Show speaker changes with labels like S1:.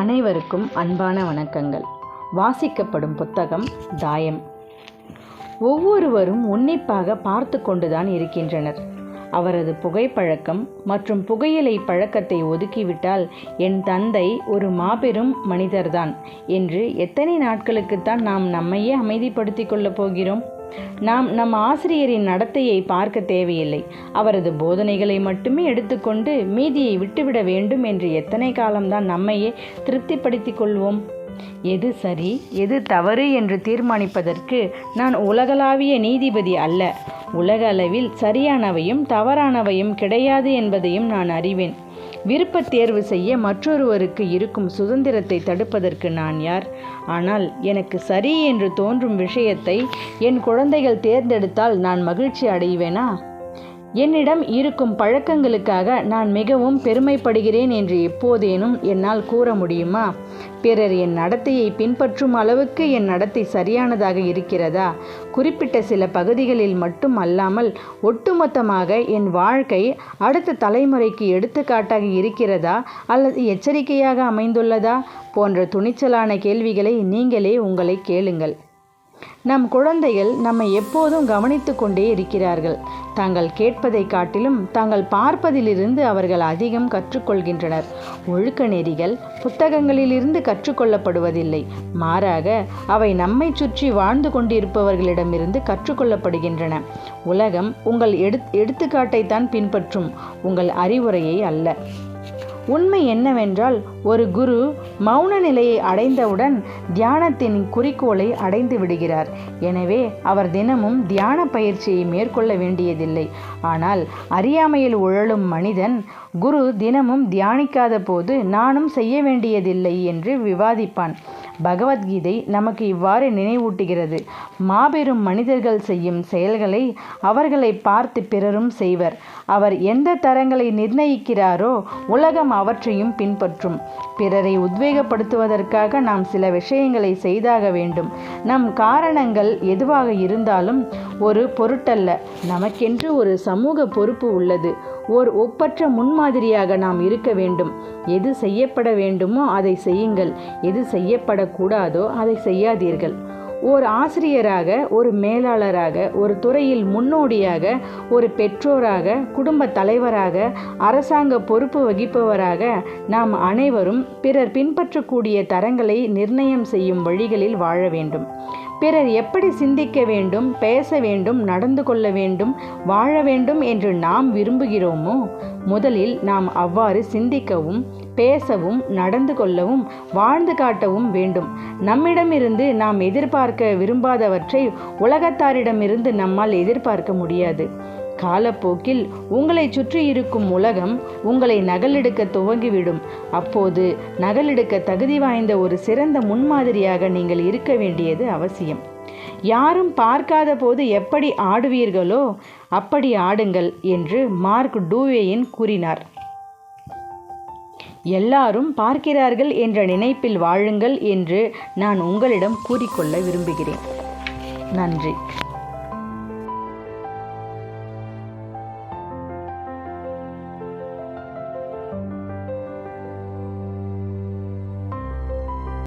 S1: அனைவருக்கும் அன்பான வணக்கங்கள் வாசிக்கப்படும் புத்தகம் தாயம் ஒவ்வொருவரும் உன்னிப்பாக பார்த்து கொண்டுதான் இருக்கின்றனர் அவரது புகைப்பழக்கம் மற்றும் புகையிலை பழக்கத்தை ஒதுக்கிவிட்டால் என் தந்தை ஒரு மாபெரும் மனிதர்தான் என்று எத்தனை நாட்களுக்குத்தான் நாம் நம்மையே அமைதிப்படுத்திக் கொள்ளப் போகிறோம் நாம் நம் ஆசிரியரின் நடத்தையை பார்க்க தேவையில்லை அவரது போதனைகளை மட்டுமே எடுத்துக்கொண்டு மீதியை விட்டுவிட வேண்டும் என்று எத்தனை காலம்தான் நம்மையே திருப்திப்படுத்திக் கொள்வோம் எது சரி எது தவறு என்று தீர்மானிப்பதற்கு நான் உலகளாவிய நீதிபதி அல்ல உலக அளவில் சரியானவையும் தவறானவையும் கிடையாது என்பதையும் நான் அறிவேன் விருப்ப தேர்வு செய்ய மற்றொருவருக்கு இருக்கும் சுதந்திரத்தை தடுப்பதற்கு நான் யார் ஆனால் எனக்கு சரி என்று தோன்றும் விஷயத்தை என் குழந்தைகள் தேர்ந்தெடுத்தால் நான் மகிழ்ச்சி அடைவேனா என்னிடம் இருக்கும் பழக்கங்களுக்காக நான் மிகவும் பெருமைப்படுகிறேன் என்று எப்போதேனும் என்னால் கூற முடியுமா பிறர் என் நடத்தையை பின்பற்றும் அளவுக்கு என் நடத்தை சரியானதாக இருக்கிறதா குறிப்பிட்ட சில பகுதிகளில் மட்டும் அல்லாமல் ஒட்டுமொத்தமாக என் வாழ்க்கை அடுத்த தலைமுறைக்கு எடுத்துக்காட்டாக இருக்கிறதா அல்லது எச்சரிக்கையாக அமைந்துள்ளதா போன்ற துணிச்சலான கேள்விகளை நீங்களே உங்களை கேளுங்கள் நம் குழந்தைகள் நம்மை எப்போதும் கவனித்து கொண்டே இருக்கிறார்கள் தாங்கள் கேட்பதை காட்டிலும் தாங்கள் பார்ப்பதிலிருந்து அவர்கள் அதிகம் கற்றுக்கொள்கின்றனர் ஒழுக்க நெறிகள் புத்தகங்களிலிருந்து கற்றுக்கொள்ளப்படுவதில்லை மாறாக அவை நம்மை சுற்றி வாழ்ந்து கொண்டிருப்பவர்களிடமிருந்து கற்றுக்கொள்ளப்படுகின்றன உலகம் உங்கள் எடுத் எடுத்துக்காட்டைத்தான் பின்பற்றும் உங்கள் அறிவுரையை அல்ல உண்மை என்னவென்றால் ஒரு குரு மௌன நிலையை அடைந்தவுடன் தியானத்தின் குறிக்கோளை அடைந்து விடுகிறார் எனவே அவர் தினமும் தியான பயிற்சியை மேற்கொள்ள வேண்டியதில்லை ஆனால் அறியாமையில் உழலும் மனிதன் குரு தினமும் தியானிக்காத போது நானும் செய்ய வேண்டியதில்லை என்று விவாதிப்பான் பகவத்கீதை நமக்கு இவ்வாறு நினைவூட்டுகிறது மாபெரும் மனிதர்கள் செய்யும் செயல்களை அவர்களை பார்த்து பிறரும் செய்வர் அவர் எந்த தரங்களை நிர்ணயிக்கிறாரோ உலகம் அவற்றையும் பின்பற்றும் பிறரை உத்வேகப்படுத்துவதற்காக நாம் சில விஷயங்களை செய்தாக வேண்டும் நம் காரணங்கள் எதுவாக இருந்தாலும் ஒரு பொருட்டல்ல நமக்கென்று ஒரு சமூக பொறுப்பு உள்ளது ஓர் ஒப்பற்ற முன்மாதிரியாக நாம் இருக்க வேண்டும் எது செய்யப்பட வேண்டுமோ அதை செய்யுங்கள் எது செய்யப்படக்கூடாதோ அதை செய்யாதீர்கள் ஓர் ஆசிரியராக ஒரு மேலாளராக ஒரு துறையில் முன்னோடியாக ஒரு பெற்றோராக குடும்ப தலைவராக அரசாங்க பொறுப்பு வகிப்பவராக நாம் அனைவரும் பிறர் பின்பற்றக்கூடிய தரங்களை நிர்ணயம் செய்யும் வழிகளில் வாழ வேண்டும் பிறர் எப்படி சிந்திக்க வேண்டும் பேச வேண்டும் நடந்து கொள்ள வேண்டும் வாழ வேண்டும் என்று நாம் விரும்புகிறோமோ முதலில் நாம் அவ்வாறு சிந்திக்கவும் பேசவும் நடந்து கொள்ளவும் வாழ்ந்து காட்டவும் வேண்டும் நம்மிடமிருந்து நாம் எதிர்பார்க்க விரும்பாதவற்றை உலகத்தாரிடமிருந்து நம்மால் எதிர்பார்க்க முடியாது காலப்போக்கில் உங்களை சுற்றி இருக்கும் உலகம் உங்களை நகலெடுக்க துவங்கிவிடும் அப்போது நகலெடுக்க தகுதி வாய்ந்த ஒரு சிறந்த முன்மாதிரியாக நீங்கள் இருக்க வேண்டியது அவசியம் யாரும் பார்க்காத போது எப்படி ஆடுவீர்களோ அப்படி ஆடுங்கள் என்று மார்க் டூவேயின் கூறினார் எல்லாரும் பார்க்கிறார்கள் என்ற நினைப்பில் வாழுங்கள் என்று நான் உங்களிடம் கூறிக்கொள்ள விரும்புகிறேன் நன்றி